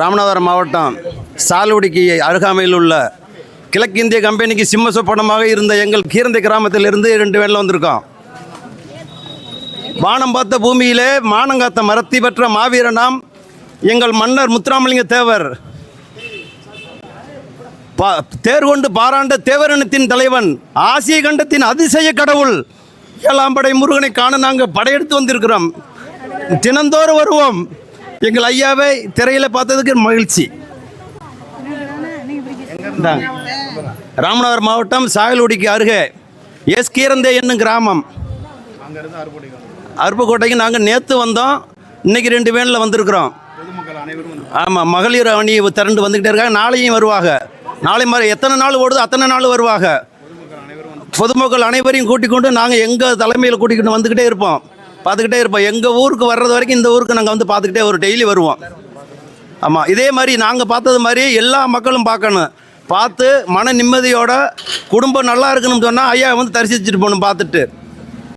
ராமநாதபுரம் மாவட்டம் சாலுவடிக்கு அருகாமையில் உள்ள கிழக்கிந்திய கம்பெனிக்கு சிம்ம சொப்பனமாக இருந்த எங்கள் கீரந்தை கிராமத்திலிருந்து ரெண்டு வேனில் வந்திருக்கோம். வானம் பார்த்த பூமியிலே மானங்காத்த மரத்தி பெற்ற மாவீரனாம் எங்கள் மன்னர் முத்துராமலிங்க தேவர். பா தேர் கொண்டு பாராண்ட தேவரினத்தின் தலைவன் ஆசிய கண்டத்தின் அதிசய கடவுள் ஏழாம் படை முருகனை காண நாங்கள் படையெடுத்து வந்திருக்கிறோம். தினந்தோறும் வருவோம். எங்கள் ஐயாவை திரையில் பார்த்ததுக்கு மகிழ்ச்சி. ராமநாதர் மாவட்டம் சாயல்குடிக்கு அருகே. எஸ் கீரந்தே என்னும் கிராமம். அருப்புக்கோட்டைக்கு நாங்கள் நேற்று வந்தோம். இன்னைக்கு ரெண்டு வேனில் வந்திருக்கிறோம். ஆமாம் மகளிர் அணி திரண்டு வந்துக்கிட்டே இருக்காங்க. நாளையும் வருவாங்க. நாளை மாதிரி எத்தனை நாள் ஓடுதோ அத்தனை நாள் வருவாங்க. பொதுமக்கள் அனைவரையும் கூட்டிக் கொண்டு நாங்கள் எங்கள் தலைமையில் கூட்டிக்கிட்டு வந்துக்கிட்டே இருப்போம். பார்த்துக்கிட்டே இருப்போம். எங்கள் ஊருக்கு வர்றது வரைக்கும் இந்த ஊருக்கு நாங்கள் வந்து பார்த்துக்கிட்டே ஒரு டெய்லி வருவோம். ஆமாம் இதே மாதிரி நாங்கள் பார்த்தது மாதிரி எல்லா மக்களும் பார்க்கணும். பார்த்து மன நிம்மதியோட குடும்பம் நல்லா இருக்கணும்னு சொன்னால் ஐயா வந்து தரிசிச்சுட்டு போகணும் பார்த்துட்டு.